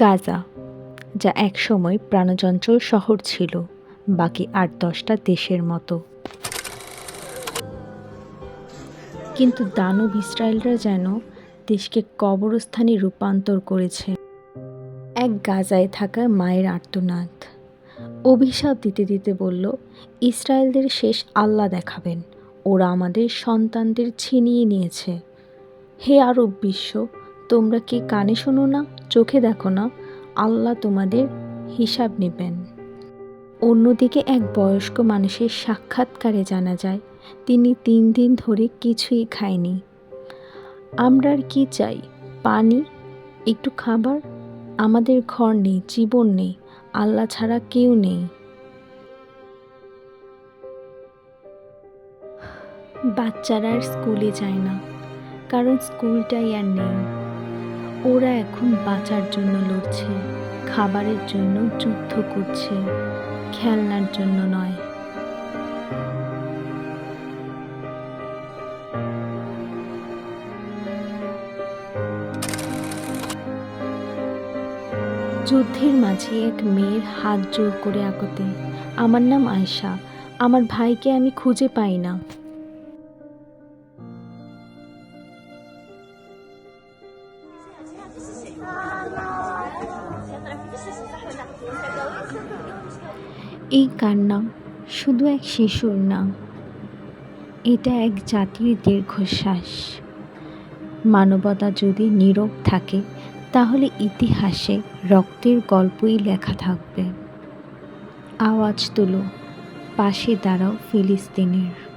গাজা, যা একসময় প্রাণচঞ্চল শহর ছিল, বাকি আট দশটা দেশের মতো। কিন্তু দানব ইসরায়েলরা যেন দেশকে কবরস্থানে রূপান্তর করেছে। এক গাজায় থাকা মায়ের আর্তনাদ। অভিশাপ দিতে দিতে বলল, ইসরায়েলদের শেষ আল্লাহ দেখাবেন, ওরা আমাদের সন্তানদের ছিনিয়ে নিয়েছে। হে আরব বিশ্ব, তোমরা কি কানে শোনো না? চোখে দেখো না, আল্লাহ তোমাদের হিসাব নেবেন। অন্যদিকে এক বয়স্ক মানুষের সাক্ষাৎকারে জানা যায়, তিনি তিন দিন ধরে কিছুই খায়নি। আমরা আর কি চাই? পানি? একটু খাবার? আমাদের ঘর নেই, জীবন নেই, আল্লাহ ছাড়া কেউ নেই। বাচ্চারা আর স্কুলে যায় না, কারণ স্কুলটাই আর নেই। ওরা এখন বাঁচার জন্য লড়ছে, খাবারের জন্য যুদ্ধ করছে, খেলনার জন্য নয়। যুদ্ধের মাঝে এক মেয়ের হাত জোর করে আকতে আমার নাম আয়শা, আমার ভাইকে আমি খুঁজে পাই না। এই কান্না শুধু এক শিশুর না এটা এক জাতির দীর্ঘশ্বাস। মানবতা যদি নীরব থাকে, তাহলে ইতিহাসে রক্তের গল্পই লেখা থাকবে। আওয়াজ তুলো, পাশে দাঁড়াও ফিলিস্তিনের।